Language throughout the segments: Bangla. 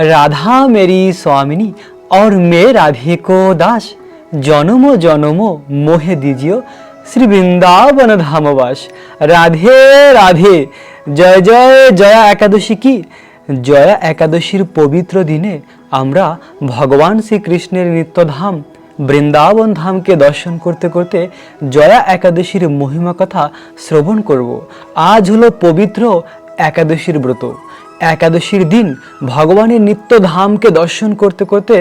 राधा मेरी स्वामिनी और मैं राधे को दास জনম জনম মোহে দিজিও শ্রী বৃন্দাবন ধামবাস রাধে রাধে জয় জয় জয়া একাদশী কি জয়া একাদশীর পবিত্র দিনে আমরা ভগবান শ্রীকৃষ্ণের নিত্যধাম বৃন্দাবন ধামকে দর্শন করতে করতে জয়া একাদশীর মহিমা কথা শ্রবণ করব আজ হলো পবিত্র একাদশীর ব্রত একাদশীর দিন ভগবানের নিত্য ধামকে দর্শন করতে করতে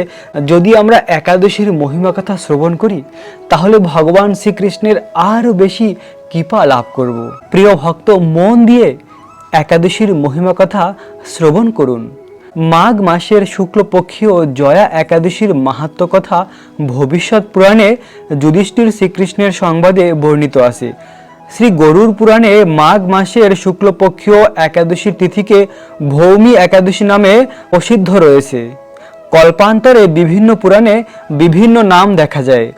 যদি আমরা একাদশীর মহিমা কথা শ্রবণ করি, তাহলে ভগবান শ্রীকৃষ্ণের আরও বেশি কৃপা লাভ করব। প্রিয় ভক্ত, মন দিয়ে একাদশীর মহিমা কথা শ্রবণ করুন। মাঘ মাসের শুক্লপক্ষীয় জয়া একাদশীর মাহাত্ম কথা ভবিষ্যৎ পুরাণে যুধিষ্ঠির শ্রীকৃষ্ণের সংবাদে বর্ণিত আছে। শ্রী গরুর পুরাণে মাঘ মাসের শুক্লপক্ষীয় একাদশীর তিথিকে ভৌমি একাদশী নামে প্রসিদ্ধ রয়েছে। কল্পান্তরে বিভিন্ন পুরাণে বিভিন্ন নাম দেখা যায়।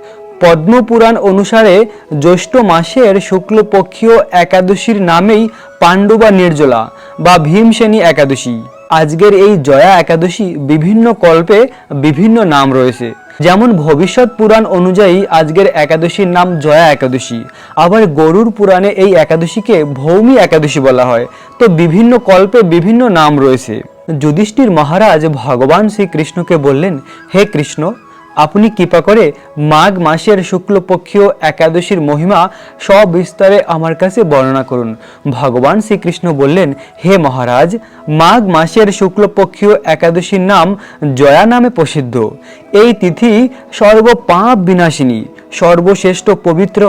পদ্মপুরাণ অনুসারে জ্যৈষ্ঠ মাসের শুক্লপক্ষীয় একাদশীর নামেই পাণ্ডবা নির্জলা বা ভীমসেনী একাদশী। আজকের এই জয়া একাদশী বিভিন্ন কল্পে বিভিন্ন নাম রয়েছে। যেমন ভবিষ্যৎ পুরাণ অনুযায়ী আজকের একাদশীর নাম জয়া একাদশী, আবার গরুর পুরাণে এই একাদশীকে ভৌমি একাদশী বলা হয়। তো বিভিন্ন কল্পে বিভিন্ন নাম রয়েছে। যুধিষ্ঠির মহারাজ ভগবান শ্রীকৃষ্ণকে বললেন, হে কৃষ্ণ আপনি কৃপা করে মাঘ মাসের শুক্লপক্ষীয় একাদশীর মহিমা সবিস্তারে আমার কাছে বর্ণনা করুন। ভগবান শ্রীকৃষ্ণ বললেন, হে মহারাজ, মাঘ মাসের শুক্লপক্ষীয় একাদশীর নাম জয়া নামে প্রসিদ্ধ। এই তিথি সর্বপাপ বিনাশিনী, সর্বশ্রেষ্ঠ পবিত্র,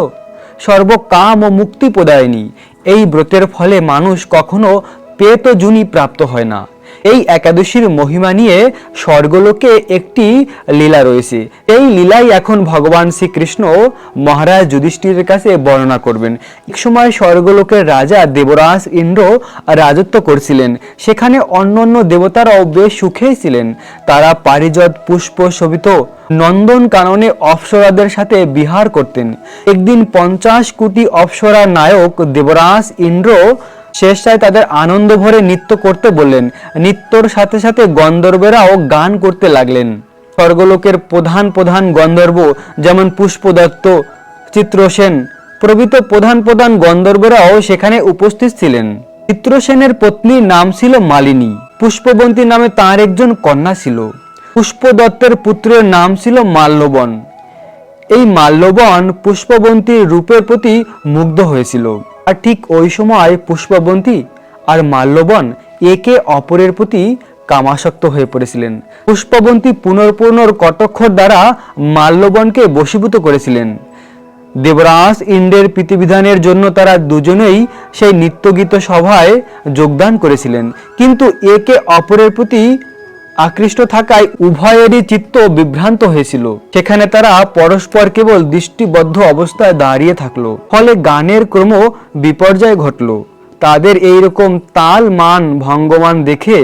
সর্বকাম ও মুক্তি প্রদায়িনী। এই ব্রতের ফলে মানুষ কখনো পেতজুনি প্রাপ্ত হয় না। এই একাদশীর মহিমা নিয়ে স্বর্গলোকে একটি লীলা রয়েছে। এই লীলাই এখন ভগবান শ্রীকৃষ্ণ মহারাজ যুধিষ্ঠিরের কাছে বর্ণনা করবেন। এক সময় স্বর্গলোকের রাজা দেবরাজ ইন্দ্র রাজত্ব করছিলেন। সেখানে অন্যান্য দেবতারাও বেশ সুখেই ছিলেন। তারা পারিজত পুষ্প শোভিত নন্দন কাননে অপ্সরাদের সাথে বিহার করতেন। একদিন পঞ্চাশ কোটি অপ্সরা নায়ক দেবরাজ ইন্দ্র শেষটায় তাদের আনন্দ ভরে নৃত্য করতে বললেন। নৃত্যর সাথে সাথে গন্ধর্বেরাও গান করতে লাগলেন। স্বর্গলোকের প্রধান প্রধান গন্ধর্ব যেমন পুষ্পদত্ত, চিত্রসেন, প্রভৃত প্রধান প্রধান গন্ধর্বরাও সেখানে উপস্থিত ছিলেন। চিত্রসেনের পত্নীর নাম ছিল মালিনী। পুষ্পবন্তী নামে তার একজন কন্যা ছিল। পুষ্পদত্তের পুত্রের নাম ছিল মাল্যবন। এই মাল্যবন পুষ্পবন্তীর রূপের প্রতি মুগ্ধ হয়েছিল। আর ঠিক ওই সময় পুষ্পবন্তী আর মাল্যবন একে অপরের প্রতি কামাসক্ত হয়ে পড়েছিলেন। পুষ্পবন্তী পুনর্পুনর কটক্ষর দ্বারা মাল্যবনকে বশীভূত করেছিলেন। দেবরাজ ইন্দ্রের প্রীতিবিধানের জন্য তারা দুজনেই সেই নিত্যগীত সভায় যোগদান করেছিলেন। কিন্তু একে অপরের প্রতি আকৃষ্ট থাকায় উভয়েরই চিত্ত বিভ্রান্ত হয়েছিল। সেখানে তারা পরস্পর কেবল দৃষ্টিবদ্ধ অবস্থায় দাঁড়িয়ে থাকল। ফলে গানের ক্রম বিপর্যয় ঘটলো। তাদের এইরকম তাল মান ভঙ্গমান দেখে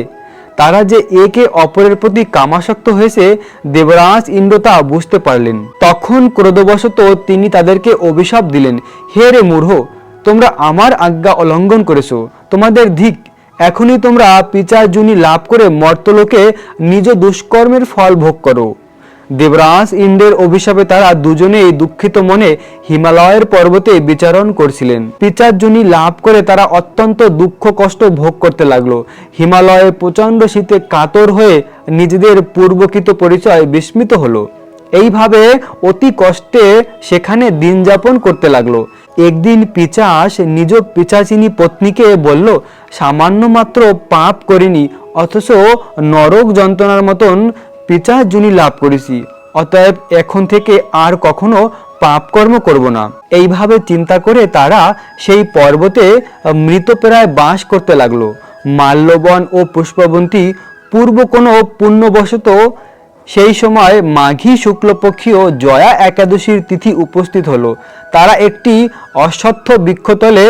তারা যে একে অপরের প্রতি কামাসক্ত হয়েছে, দেবরাজ ইন্দ্র তা বুঝতে পারলেন। তখন ক্রোধবশত তিনি তাদেরকে অভিশাপ দিলেন, হে রে মূঢ়, তোমরা আমার আজ্ঞা উল্লঙ্ঘন করেছ। তোমাদের ধিক এখনই তোমরা পিচার্জুনি লাভ করে মর্তলোকে নিজ দুষ্কর্মের ফল ভোগ করো। দেবরাজ ইন্দ্রের অভিশাপে তারা দুজনেই দুঃখিত মনে হিমালয়ের পর্বতে বিচারণ করছিলেন। পিচার্জুনি লাভ করে তারা অত্যন্ত দুঃখ কষ্ট ভোগ করতে লাগল। হিমালয়ে প্রচণ্ড শীতে কাতর হয়ে নিজেদের পূর্বকৃত পরিচয় বিস্মিত হলো। এইভাবে অতি কষ্টে সেখানে দিন যাপন করতে লাগল। একদিন পিচাস নিজ পিচাচিনী পত্নীকে বলল সামান্য মাত্র পাপ করিনি, অথচ নরক যন্ত্রণার মতন পিচাস জুনি লাভ করেছি। অতএব এখন থেকে আর কখনো পাপকর্ম করব না। এইভাবে চিন্তা করে তারা সেই পর্বতে মৃতপ্রায় বাস করতে লাগল। মাল্যবন ও পুষ্পবন্তী পূর্ব কোনো পুণ্যবশত সেই সময় মাঘী শুক্লপক্ষীয় জয়া একাদশীর তিথি উপস্থিত হলো। তারা একটি অশ্বত্থ বৃক্ষতলে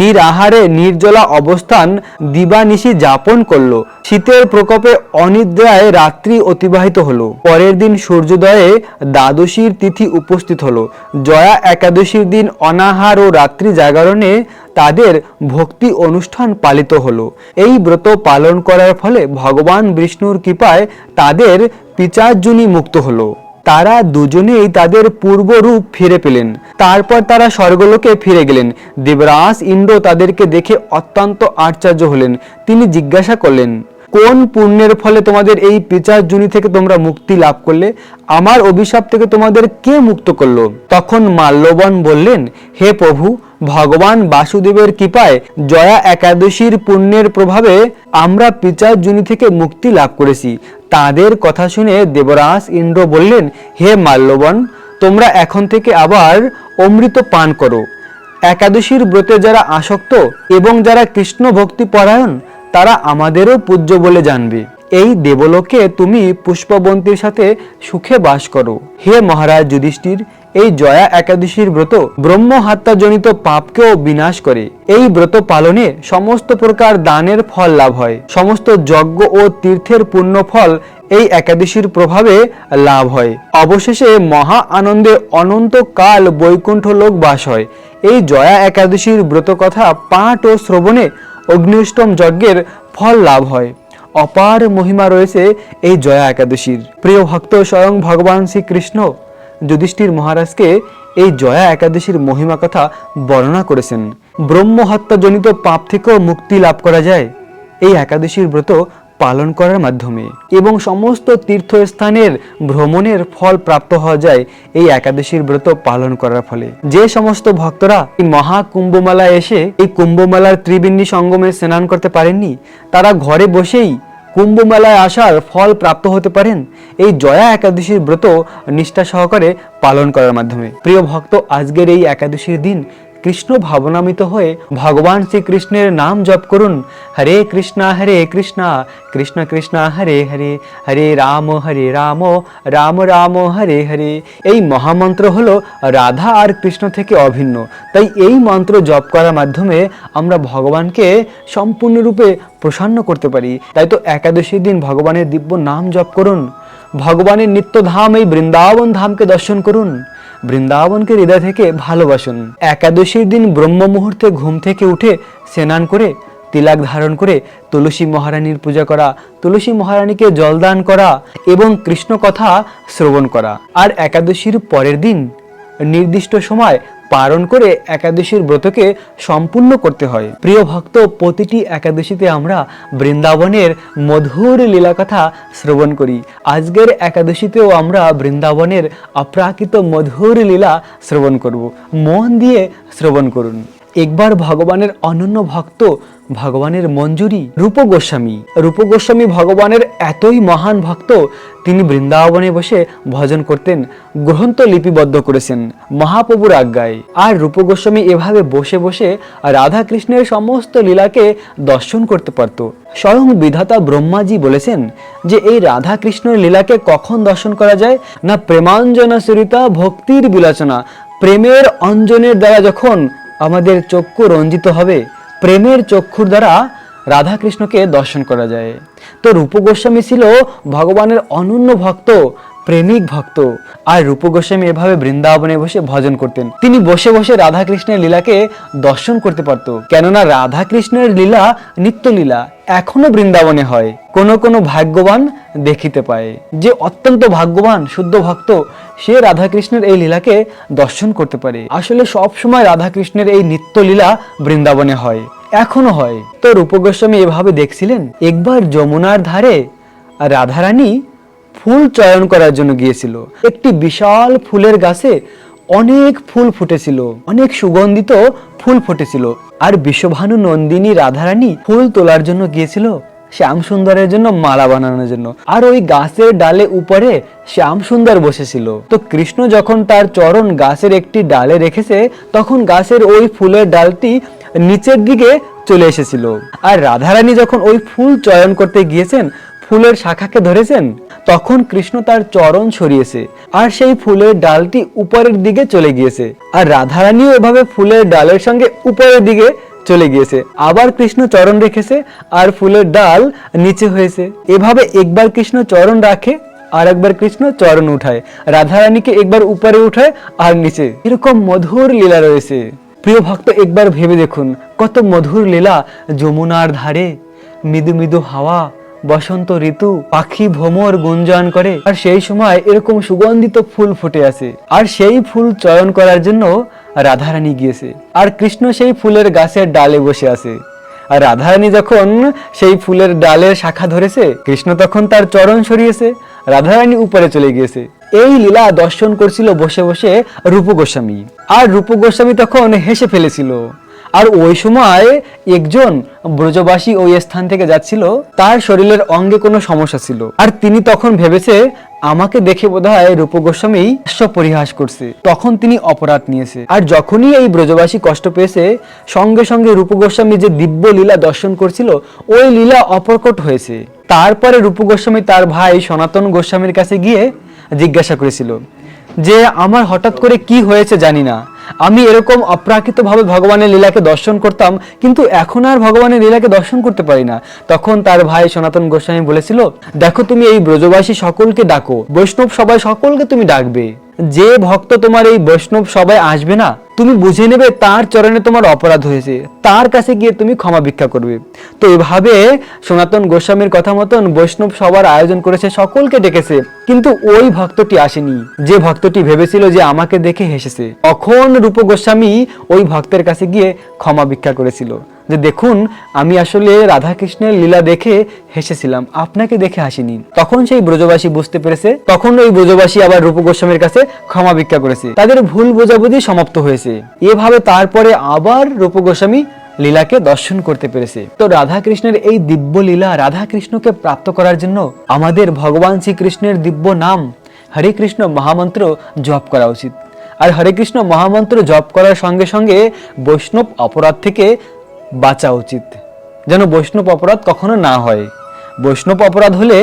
নিরাহারে নির্জলা অবস্থান দিবানিশি যাপন করল। শীতের প্রকোপে অনিদ্রায় রাত্রি অতিবাহিত হলো। পরের দিন সূর্যোদয়ে দ্বাদশীর তিথি উপস্থিত হলো। জয়া একাদশীর দিন অনাহার ও রাত্রি জাগরণে তাদের ভক্তি অনুষ্ঠান পালিত হলো। এই ব্রত পালন করার ফলে ভগবান বিষ্ণুর কৃপায় তাদের পিচার্জুনি মুক্ত হলো। তারা দুজনেই তাদের পূর্বরূপ ফিরে পেলেন। তারপর তারা স্বর্গলোকে ফিরে গেলেন। দেবরাজ ইন্দ্র তাদেরকে দেখে অত্যন্ত আশ্চর্য হলেন। তিনি জিজ্ঞাসা করলেন, কোন পুণ্যের ফলে তোমাদের এই পিচার জুনি থেকে তোমরা মুক্তি লাভ করলে? আমার অভিশাপ থেকে তোমাদের কে মুক্ত করল? তখন মাল্যবন বললেন, হে প্রভু, ভগবান বাসুদেবের কৃপায় জয়া একাদশীর পুণ্যের প্রভাবে আমরা পিচার জুনি থেকে মুক্তি লাভ করেছি। তাদের কথা শুনে দেবরাজ ইন্দ্র বললেন, হে মাল্যবন, তোমরা এখন থেকে আবার অমৃত পান করো। একাদশীর ব্রতে যারা আসক্ত এবং যারা কৃষ্ণ ভক্তি পরায়ণ, তারা আমাদেরও পূজ্য বলে জানবে। এই দেবলোকে তুমি পুষ্পবন্তীর সাথে সুখে বাস করো। হে মহারাজ যুধিষ্ঠির, এই জয়া একাদশীর ব্রত ব্রহ্ম হত্যাজনিত পাপকেও বিনাশ করে। এই ব্রত পালনে সমস্ত প্রকার দানের ফল লাভ হয়। সমস্ত যজ্ঞ ও তীর্থের পূর্ণ ফল এই একাদশীর প্রভাবে লাভ হয়। অবশেষে মহা আনন্দে অনন্ত কাল বৈকুণ্ঠ লোক বাস হয়। এই জয়া একাদশীর ব্রত কথা পাঠ ও শ্রবণে অগ্নিষ্টম যজ্ঞের ফল লাভ হয়। অপার মহিমা রয়েছে এই জয়া একাদশীর। প্রিয় ভক্ত, স্বয়ং ভগবান শ্রীকৃষ্ণ যুধিষ্ঠির মহারাজকে এই জয়া একাদশীর মহিমা কথা বর্ণনা করেছেন। ব্রহ্মহত্যাজনিত পাপ থেকেও মুক্তি লাভ করা যায়। এই একাদশীর ব্রত পালন করার মাধ্যমে এবং সমস্ত তীর্থস্থানের ভ্রমণের ফল প্রাপ্ত হওয়া যায় এই একাদশীর ব্রত পালন করার ফলে। যে সমস্ত ভক্তরা এই মহা কুম্ভমেলায় এসে এই কুম্ভমেলার ত্রিবেণী সঙ্গমে স্নান করতে পারেননি, তারা ঘরে বসেই কুম্ভমেলায় আসার ফল প্রাপ্ত হতে পারেন এই জয়া একাদশীর ব্রত নিষ্ঠা সহকারে পালন করার মাধ্যমে। প্রিয় ভক্ত, আজকের এই একাদশীর দিন কৃষ্ণ ভাবনামিত হয়ে ভগবান শ্রীকৃষ্ণের নাম জপ করুন। হরে কৃষ্ণা হরে কৃষ্ণা, কৃষ্ণ কৃষ্ণ, হরে হরে হরে রাম হরে রাম রাম রাম, হরে হরে। এই মহামন্ত্র হল রাধা আর কৃষ্ণ থেকে অভিন্ন। তাই এই মন্ত্র জপ করার মাধ্যমে আমরা ভগবানকে সম্পূর্ণরূপে প্রসন্ন করতে পারি। তাই তো একাদশীর দিন ভগবানের দিব্য নাম জপ করুন। ভগবানের নিত্যধাম এই বৃন্দাবন ধামকে দর্শন করুন। বৃন্দাবনকে হৃদয় থেকে ভালোবাসুন। একাদশীর দিন ব্রহ্ম মুহূর্তে ঘুম থেকে উঠে স্নান করে, তিলাক ধারণ করে তুলসী মহারানীর পূজা করা, তুলসী মহারানীকে জলদান করা এবং কৃষ্ণ কথা শ্রবণ করা। আর একাদশীর পরের দিন নির্দিষ্ট সময় পালন করে একাদশীর ব্রতকে সম্পূর্ণ করতে হয়। প্রিয় ভক্ত, প্রতিটি একাদশীতে আমরা বৃন্দাবনের মধুর লীলা কথা শ্রবণ করি। আজকের একাদশীতেও আমরা বৃন্দাবনের অপ্রাকৃত মধুর লীলা শ্রবণ করব। মন দিয়ে শ্রবণ করুন। একবার ভগবানের অনন্য ভক্ত ভগবানের মঞ্জুরি রূপ গোস্বামী। রূপ গোস্বামী ভগবানের এতই মহান ভক্ত, তিনি বৃন্দাবনে বসে ভজন করতেন, গ্রন্থ লিপিবদ্ধ করেছেন, মহাপ্রভুর আজ্ঞায়। আর রূপ গোস্বামী এভাবে বসে বসে রাধা কৃষ্ণের সমস্ত লীলাকে দর্শন করতে পারত। স্বয়ং বিধাতা ব্রহ্মাজি বলেছেন যে, এই রাধা কৃষ্ণের লীলাকে কখন দর্শন করা যায়? না প্রেমাঞ্জনা সরিতা ভক্তির বিলোচনা প্রেমের অঞ্জনের দ্বারা যখন আমাদের চক্ষু রঞ্জিত হবে? প্রেমের চক্ষুর দ্বারা রাধাকৃষ্ণকে দর্শন করা যায়। তো রূপ গোস্বামী ছিল ভগবানের অনন্য ভক্ত, প্রেমিক ভক্ত। আর রূপ গোস্বামী এভাবে বৃন্দাবনে বসে ভজন করতেন। তিনি বসে বসে রাধা কৃষ্ণের লীলাকে দর্শন করতে পারত। কেননা রাধা কৃষ্ণের লীলা নিত্য লীলা এখনও বৃন্দাবনে হয়। কোন কোন ভাগ্যবান দেখিতে পায়। যে অত্যন্ত ভাগ্যবান, শুদ্ধ ভক্ত সে রাধা কৃষ্ণের এই লীলাকে দর্শন করতে পারে। আসলে সব সময় রাধা কৃষ্ণের এই নিত্য লীলা বৃন্দাবনে হয়, এখনও হয়। তো রূপ গোস্বামী এভাবে দেখছিলেন? একবার যমুনার ধারে রাধারানী ফুল চয়ন করার জন্য গিয়েছিল। একটি বিশাল ফুলের গাছে অনেক ফুল ফুটেছিল, অনেক সুগন্ধিত ফুল ফুটেছিল। আর বিশ্বভানু নন্দিনী রাধারানী ফুল তোলার জন্য গিয়েছিল? শ্যাম সুন্দরের জন্য মালা বানানোর জন্য। আর ওই গাছের ডালে উপরে শ্যাম সুন্দর বসেছিল। তো কৃষ্ণ যখন তার চরণ গাছের একটি ডালে রেখেছে, তখন গাছের ওই ফুলের ডালটি নিচের দিকে চলে এসেছিল। আর রাধারানী যখন ওই ফুল চয়ন করতে গিয়েছেন, ফুলের শাখাকে ধরেছেন, তখন কৃষ্ণ তার চরণ সরিয়েছে, আর সেই ফুলের ডালটি উপরের দিকে চলে গিয়েছে। আর রাধারানীও এভাবে ফুলের ডালের সঙ্গে উপরের দিকে চলে গিয়েছে। আবার কৃষ্ণ চরণ রেখেছে আর ফুলের ডাল নিচে হয়েছে। এভাবে একবার কৃষ্ণ চরণ রাখে আর একবার কৃষ্ণ চরণ উঠায়। রাধারানীকে একবার উপরে উঠায় আর নিচে। এরকম মধুর লীলা রয়েছে। প্রিয় ভক্ত, একবার ভেবে দেখুন, কত মধুর লীলা। যমুনার ধারে মৃদু মৃদু হাওয়া, বসন্ত ঋতু, পাখি ভ্রমর গুঞ্জন করে। আর সেই সময় এরকম সুগন্ধিত ফুল ফুটে আছে আর সেই ফুল চয়ন করার জন্য রাধারানী গিয়েছে। আর কৃষ্ণ সেই ফুলের গাছের ডালে বসে আছে। আর রাধারানী যখন সেই ফুলের ডালের শাখা ধরেছে, কৃষ্ণ তখন তার চরণ সরিয়েছে। রাধারানী উপরে চলে গিয়েছে। এই লীলা দর্শন করছিল বসে বসে রূপ গোস্বামী আর রূপ গোস্বামী তখন হেসে ফেলেছিল। আর ওই সময় একজন ব্রজবাসী ওই স্থান থেকে যাচ্ছিল, তার শরীরের অঙ্গে কোনো সমস্যা ছিল। আর তিনি তখন ভেবেছে, আমাকে দেখে বোধহয় রূপ গোস্বামী পরিহাস করছে। তখন তিনি অপরাধ নিয়েছে। আর যখনই এই ব্রজবাসী কষ্ট পেয়েছে, সঙ্গে সঙ্গে রূপ গোস্বামী যে দিব্য লীলা দর্শন করছিল, ওই লীলা অপরকট হয়েছে। তারপরে রূপ গোস্বামী তার ভাই সনাতন গোস্বামীর কাছে গিয়ে জিজ্ঞাসা করেছিল, যে আমার হঠাৎ করে কি হয়েছে জানি না। আমি এরকম অপ্রাকৃতভাবে ভগবানের লীলাকে দর্শন করতাম, কিন্তু এখন আর ভগবানের লীলাকে দর্শন করতে পারি না। তখন তার ভাই সনাতন গোস্বামী বলেছিল, দেখো তুমি এই ব্রজবাসী সকলকে ডাকো। বৈষ্ণব সবাই সকলকে তুমি ডাকবে। যে ভক্ত তোমার এই বৈষ্ণব সবাই আসবে না তুমি বুঝে নেবে তার চরণে তোমার অপরাধ হয়েছে। তার কাছে গিয়ে তুমি ক্ষমা ভিক্ষা করবে। তো এভাবে সনাতন গোস্বামীর কথা মতন বৈষ্ণব সবার আয়োজন করেছে, সকলকে ডেকেছে। কিন্তু ওই ভক্তটি আসেনি। যে ভক্তটি ভেবেছিল যে আমাকে দেখে হেসেছে। তখন রূপ গোস্বামী ওই ভক্তের কাছে গিয়ে ক্ষমা ভিক্ষা করেছিল। যে দেখুন, আমি আসলে রাধা কৃষ্ণের লীলা দেখে হেসেছিলাম। আপনাকে দেখে হাসিনি। তখন সেই ব্রজবাসী বুঝতে পেরেছে, তখন ওই ব্রজবাসী আবার রূপ গোস্বামীর কাছে ক্ষমা ভিক্ষা করেছে। তাদের ভুল বোঝাবুঝি সমাপ্ত হয়েছে। এভাবে তারপরে আবার রূপ গোস্বামী লীলাকে দর্শন করতে পেরেছে। তো রাধা কৃষ্ণের এই দিব্য লীলা রাধা কৃষ্ণকে প্রাপ্ত করার জন্য আমাদের ভগবান শ্রীকৃষ্ণের দিব্য নাম হরে কৃষ্ণ মহামন্ত্র জপ করা উচিত। আর হরে কৃষ্ণ মহামন্ত্র জপ করার সঙ্গে সঙ্গে বৈষ্ণব অপরাধ থেকে বাঁচা উচিত। যেন বৈষ্ণব অপরাধ কখনো না হয়। বৈষ্ণব অপরাধ হলে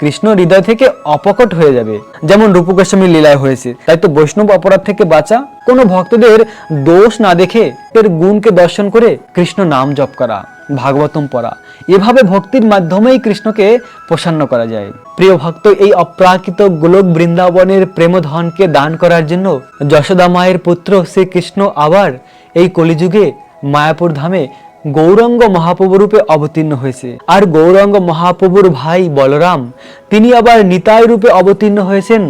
কৃষ্ণ হৃদয় থেকে অপকট হয়ে যাবে। যেমন রূপগোস্বামীর লীলায় হয়েছে। তাই তো বৈষ্ণব অপরাধ থেকে বাঁচা। কোনো ভক্তদের দোষ না দেখে এর গুণকে দর্শন করে কৃষ্ণ নাম জপ করা, ভাগবতম পড়া। এভাবে ভক্তির মাধ্যমেই কৃষ্ণকে প্রসন্ন করা যায়। প্রিয় ভক্ত, এই অপ্রাকৃত গোলক বৃন্দাবনের প্রেমধনকে দান করার জন্য যশোদা মায়ের পুত্র শ্রীকৃষ্ণ আবার এই কলিযুগে মায়াপুর ধামে গৌরাঙ্গ মহাপ্রভু রূপে অবতীর্ণ হয়েছে। আর গৌরাঙ্গ মহাপ্রভুর ভাই বলরাম, তিনি আবার নিতাই রূপে অবতীর্ণ হয়েছেন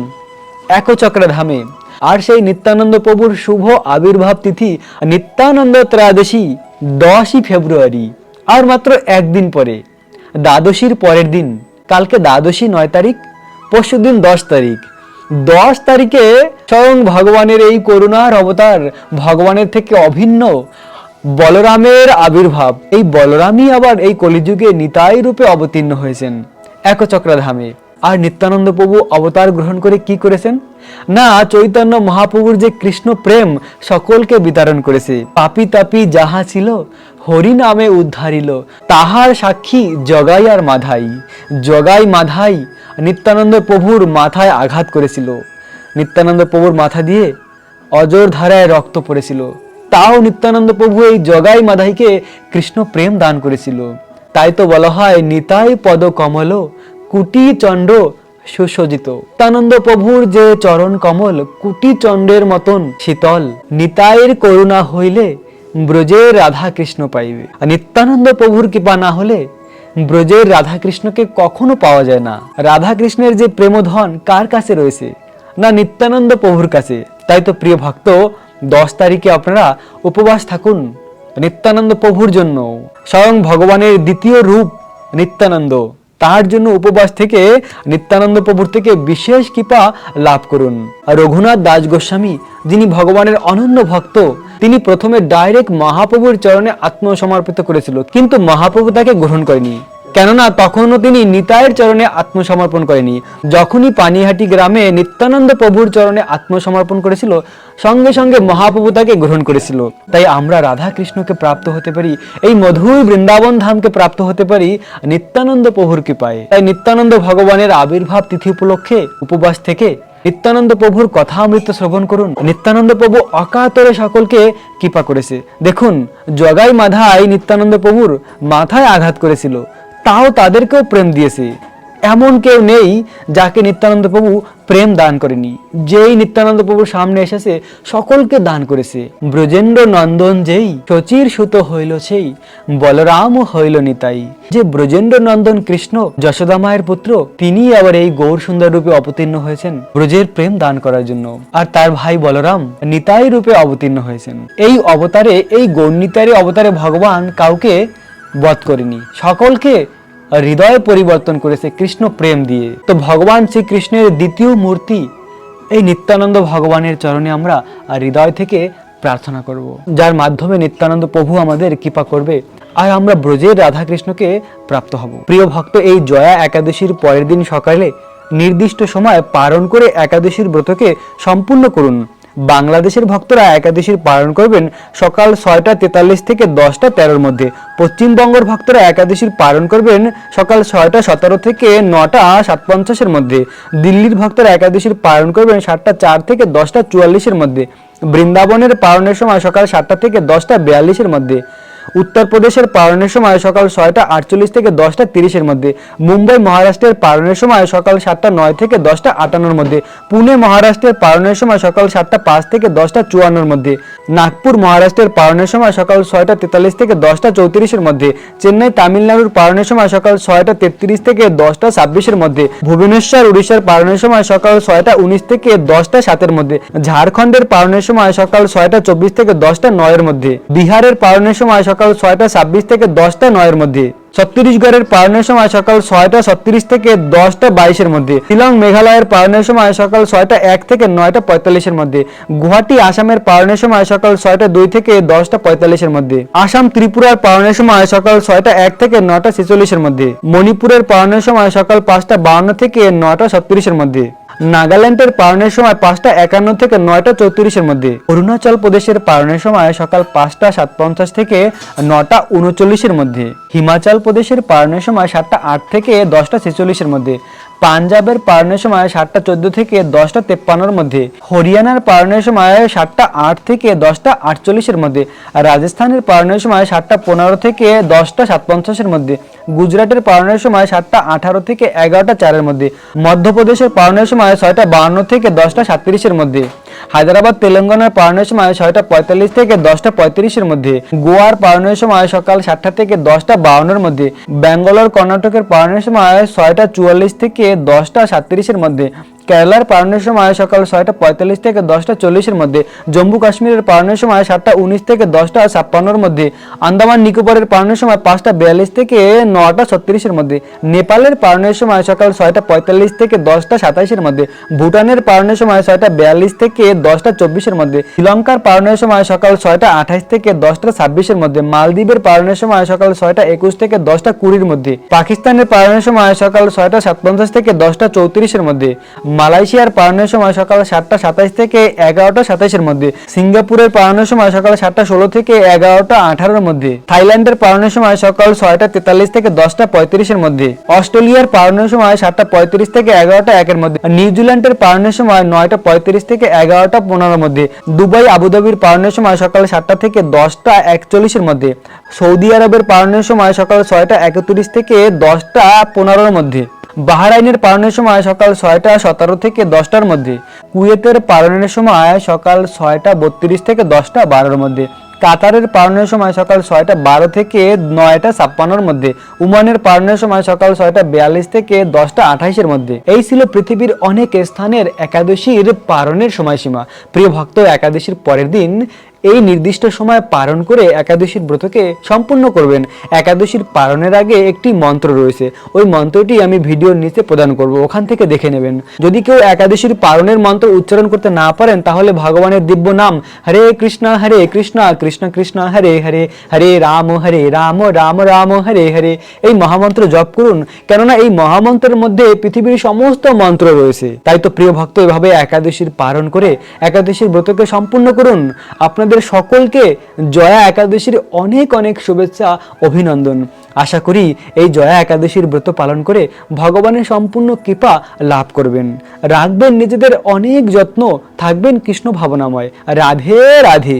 একচক্রা ধামে। আর সেই নিত্যানন্দ প্রভুর শুভ আবির্ভাব তিথি নিত্যানন্দ ত্রয়োদশী, দশই ফেব্রুয়ারি, আর মাত্র একদিন পরে। দ্বাদশীর পরের দিন, কালকে দ্বাদশী নয় তারিখ, পরশু দিন দশ তারিখ। দশ তারিখে স্বয়ং ভগবানের এই করুণার অবতার ভগবানের থেকে অভিন্ন বলরামের আবির্ভাব। এই বলরামই আবার এই কলিযুগে নিতাই রূপে অবতীর্ণ হয়েছেন, একচক্রাধামে। আর নিত্যানন্দ প্রভু অবতার গ্রহণ করে কি করেছেন? না, চৈতন্য মহাপ্রভুর যে কৃষ্ণ প্রেম সকলকে বিতরণ করেছে। পাপি তাপি যাহা ছিল, হরি নামে উদ্ধারিল। তাহার সাক্ষী জগাই আর মাধাই। জগাই মাধাই নিত্যানন্দ প্রভুর মাথায় আঘাত করেছিল। নিত্যানন্দ প্রভুর মাথা দিয়ে অজর ধারায় রক্ত পড়েছিল। তাও নিত্যানন্দ প্রভু এই জগাই মাধাইকে কৃষ্ণ প্রেম দান করেছিল। তাই তো বলা হয়, নিতাই পদ কমল, কুটি চণ্ড সুসজ্জিত। নিত্যানন্দ প্রভুর যে চরণ কমল, কুটি চণ্ডের মতন শীতল। নিতাইয়ের করুণা হইলে ব্রজের রাধা কৃষ্ণ পাইবে নিত্যানন্দ প্রভুর কৃপা না হলে ব্রজের রাধা কৃষ্ণকে কখনো পাওয়া যায় না। রাধা কৃষ্ণের যে প্রেমধন কার কাছে রয়েছে? না নিত্যানন্দ প্রভুর কাছে। তাই তো প্রিয় ভক্ত দশ তারিখে আপনারা উপবাস থাকুন নিত্যানন্দ প্রভুর জন্য। স্বয়ং ভগবানের দ্বিতীয় রূপ নিত্যানন্দ। তার জন্য উপবাস থেকে নিত্যানন্দ প্রভুর থেকে বিশেষ কৃপা লাভ করুন। রঘুনাথ দাস গোস্বামী, যিনি ভগবানের অনন্য ভক্ত, তিনি প্রথমে ডাইরেক্ট মহাপ্রভুর চরণে আত্মসমর্পিত করেছিল, কিন্তু মহাপ্রভু তাকে গ্রহণ করেনি কেননা তখনও তিনি নিতাইয়ের চরণে আত্মসমর্পণ করেনি। যখনই পানিহাটি গ্রামে নিত্যানন্দ প্রভুর চরণে আত্মসমর্পণ করেছিল, সঙ্গে সঙ্গে মহাপ্রভু তাকে গ্রহণ করেছিল। তাই আমরা রাধা কৃষ্ণকে প্রাপ্ত হতে পারি, এই মধুর বৃন্দাবন ধামকে প্রাপ্ত হতে পারি নিত্যানন্দ প্রভুর কৃপায়। তাই নিত্যানন্দ ভগবানের আবির্ভাব তিথি উপলক্ষে উপবাস থেকে নিত্যানন্দ প্রভুর কথা অমৃত শ্রবণ করুন। নিত্যানন্দ প্রভু অকাতরে সকলকে কৃপা করেছে। দেখুন, জগাই মাধায় নিত্যানন্দ প্রভুর মাথায় আঘাত করেছিল। তাও তাদেরকেও প্রেম দিয়েছে। এমন কেউ নেই যাকে নিত্যানন্দ প্রভু প্রেম দান করেনি। যেই নিত্যানন্দ প্রভুর সামনে এসেছে, সকলকে দান করেছে। ব্রজেন্দ্র নন্দন যেই শচীর সুত হইল সেই, বলরাম হইল নিতাই যে ব্রজেন্দ্র নন্দন কৃষ্ণ, যশোদা মায়ের পুত্র তিনি আবার এই গৌর সুন্দর রূপে অবতীর্ণ হয়েছেন ব্রজের প্রেম দান করার জন্য। আর তার ভাই বলরাম নিতাই রূপে অবতীর্ণ হয়েছেন। এই অবতারে, এই গৌর নিতাইয়ের অবতারে ভগবান কাউকে বধ করেনি। সকলকে হৃদয় পরিবর্তন করেছে কৃষ্ণ প্রেম দিয়ে। তো ভগবান শ্রীকৃষ্ণের দ্বিতীয় মূর্তি, এই নিত্যানন্দ ভগবানের চরণে আমরা হৃদয় থেকে প্রার্থনা করব। যার মাধ্যমে নিত্যানন্দ প্রভু আমাদের কৃপা করবে আর আমরা ব্রজের রাধাকৃষ্ণকে প্রাপ্ত হব। প্রিয় ভক্ত, এই জয়া একাদশীর পরের দিন সকালে নির্দিষ্ট সময় পালন করে একাদশীর ব্রতকে সম্পূর্ণ করুন। বাংলাদেশের ভক্তরা একাদশীর পালন করবেন সকাল ছয়টা তেতাল্লিশ থেকে দশটা তেরোর মধ্যে। পশ্চিমবঙ্গের ভক্তরা একাদশীর পালন করবেন সকাল ছয়টা সতেরো থেকে নটা সাত পঞ্চাশের মধ্যে। দিল্লির ভক্তরা একাদশীর পালন করবেন সাতটা চার থেকে দশটা চুয়াল্লিশের মধ্যে। বৃন্দাবনের পালনের সময় সকাল সাতটা থেকে দশটা বিয়াল্লিশের মধ্যে। উত্তরপ্রদেশের পালনের সময় সকাল ছয়টা আটচল্লিশ থেকে দশটা তিরিশের মধ্যে, মুম্বাই মহারাষ্ট্রের পালনের সময় সকাল সাতটা নয় থেকে দশটা আটান্নর মধ্যে, পুনে মহারাষ্ট্রের পালনের সময় সকাল সাতটা পাঁচ থেকে দশটা চুয়ান্নর মধ্যে, নাগপুর মহারাষ্ট্রের পালনের সময় সকাল ছয়টা তেতাল্লিশ থেকে দশটা চৌত্রিশের মধ্যে, চেন্নাই তামিলনাড়ুর পালনের সময় সকাল ছয়টা তেত্রিশ থেকে দশটা ছাব্বিশের মধ্যে, ভুবনেশ্বর উড়িষ্যার পালনের সময় সকাল ছয়টা উনিশ থেকে দশটা সাতের মধ্যে, ঝাড়খণ্ডের পালনের সময় সকাল ছয়টা চব্বিশ থেকে দশটা নয়ের মধ্যে, বিহারের পালনের সময় সকাল ছয়টা ছাব্বিশ থেকে দশটা নয়ের মধ্যে। ছত্তিশগড়ের পালনের সময় সকাল ছয়টা ছত্রিশ থেকে দশটা বাইশের মধ্যে। শিলং মেঘালয়ের পালনের সময় সকাল ছয়টা এক থেকে নয়টা পঁয়তাল্লিশের মধ্যে। গুয়াহাটি, আসামের পালনের সময় সকাল ছয়টা দুই থেকে দশটা পঁয়তাল্লিশের মধ্যে। আসাম, ত্রিপুরার পালনের সময় সকাল ছয়টা এক থেকে নয়টা ছেচল্লিশের মধ্যে। মণিপুরের পালনের সময় সকাল পাঁচটা বাউন্ন থেকে নয়টা ছত্রিশের মধ্যে। নাগাল্যান্ডের পালনের সময় পাঁচটা একান্ন থেকে নয়টা চৌত্রিশের মধ্যে। অরুণাচল প্রদেশের পালনের সময় সকাল পাঁচটা সাত পঞ্চাশ থেকে নটা উনচল্লিশের মধ্যে। হিমাচল প্রদেশের পালনের সময় সাতটা আট থেকে দশটা ছেচল্লিশের মধ্যে। পাঞ্জাবের পালনের সময় সাতটা চোদ্দ থেকে দশটা তেপ্পান্নর মধ্যে, হরিয়ানার পালনের সময় সাতটা আট থেকে দশটা আটচল্লিশের মধ্যে রাজস্থানের পালনের সময় সাতটা পনেরো থেকে দশটা সাতপঞ্চাশের মধ্যে, গুজরাটের পালনের সময় সাতটা আঠারো থেকে এগারোটা চারের মধ্যে, মধ্যপ্রদেশের পালনের সময় ছয়টা বাহান্ন থেকে দশটা সাতত্রিশের মধ্যে। হায়দ্রাবাদ, তেলেঙ্গানার পাড়ানোর সময় ছয়টা পঁয়তাল্লিশ থেকে দশটা পঁয়ত্রিশের মধ্যে, গোয়ার পালনের সময় সকাল সাতটা থেকে দশটা বাউন্নের মধ্যে, ব্যাঙ্গালোর, কর্ণাটকের পাড়ানোর সময় ছয়টা চুয়াল্লিশ থেকে দশটা সাতত্রিশের মধ্যে কেরালার পালনের সময় সকাল ছয়টা পঁয়তাল্লিশ থেকে দশটা চল্লিশের মধ্যে, জম্মু কাশ্মীরের পালনের সময় সাতটা উনিশ থেকে দশটা ছাপ্পান্নর মধ্যে, আন্দামান নিকোবরের পালনের সময় পাঁচটা বিয়াল্লিশ থেকে নটা ছত্রিশের মধ্যে, নেপালের পালনের সময় সকাল ছয়টা পঁয়তাল্লিশ থেকে দশটা সাতাইশের মধ্যে, ভুটানের পালনের সময় ছয়টা বিয়াল্লিশ থেকে দশটা চব্বিশের মধ্যে, শ্রীলঙ্কার পালনের সময় সকাল ছয়টা আঠাইশ থেকে দশটা ছাব্বিশের মধ্যে, মালদ্বীপের পালনের সময় সকাল ছয়টা একুশ থেকে দশটা কুড়ির মধ্যে, পাকিস্তানের পালনের সময় সকাল ছয়টা সাতপঞ্চাশ থেকে দশটা চৌত্রিশের মধ্যে মালয়েশিয়ার পালনের সময় সকাল সাতটা সাতাইশ থেকে এগারোটা সাতাইশের মধ্যে, সিঙ্গাপুরের পালনের সময় সকাল সাতটা ষোলো থেকে এগারোটা আঠারোর মধ্যে, থাইল্যান্ডের পালনের সময় সকাল ছয়টা তেতাল্লিশ থেকে দশটা পঁয়ত্রিশের মধ্যে, অস্ট্রেলিয়ার পালনের সময় সাতটা পঁয়ত্রিশ থেকে এগারোটা একের মধ্যে, নিউজিল্যান্ডের পালনের সময় নয়টা পঁয়ত্রিশ থেকে এগারোটা পনেরোর মধ্যে, দুবাই আবুধাবির পালনের সময় সকাল সাতটা থেকে দশটা একচল্লিশের মধ্যে, সৌদি আরবের পালনের সময় সকাল ছয়টা একত্রিশ থেকে দশটা পনেরোর মধ্যে। বাহরাইনের পালনের সময় সকাল ছয়টা সতেরো থেকে দশটার মধ্যে। কুয়েতের পালনের সময় সকাল ছয়টা বত্রিশ থেকে দশটা বারোর মধ্যে। কাতারের পালনের সময় সকাল ছয়টা বারো থেকে নয়টা ছাপ্পান্নর মধ্যে। উমানের পালনের সময় সকাল ছয়টা বিয়াল্লিশ থেকে দশটা আঠাইশের মধ্যে। এই ছিল পৃথিবীর অনেক স্থানের একাদশীর পালনের সময়সীমা। প্রিয় ভক্ত, একাদশীর পরের দিন এই নির্দিষ্ট সময় পালন করে একাদশীর ব্রতকে সম্পূর্ণ করবেন। একাদশীর পালনের আগে একটি মন্ত্র রয়েছে। ওই মন্ত্রটি আমি ভিডিওর নিচে প্রদান করব, ওখান থেকে দেখে নেবেন। যদি কেউ একাদশীর পালনের মন্ত্র উচ্চারণ করতে না পারেন, তাহলে ভগবানের দিব্য নাম হরে কৃষ্ণ হরে কৃষ্ণ কৃষ্ণ কৃষ্ণ, হরে হরে হরে রাম হরে রাম রাম রাম, হরে হরে। এই মহামন্ত্র জপ করুন। কেননা এই মহামন্ত্রের মধ্যে পৃথিবীর সমস্ত মন্ত্র রয়েছে। তাই তো প্রিয় ভক্ত, এভাবে একাদশীর পালন করে একাদশীর ব্রতকে সম্পূর্ণ করুন। আপনাদের সকলকে জয়া একাদশীর অনেক অনেক শুভেচ্ছা, অভিনন্দন। আশা করি এই জয়া একাদশীর ব্রত পালন করে ভগবানের সম্পূর্ণ কৃপা লাভ করবেন। রাখবেন নিজেদের অনেক যত্ন, থাকবেন কৃষ্ণ ভাবনাময়। রাধে রাধে।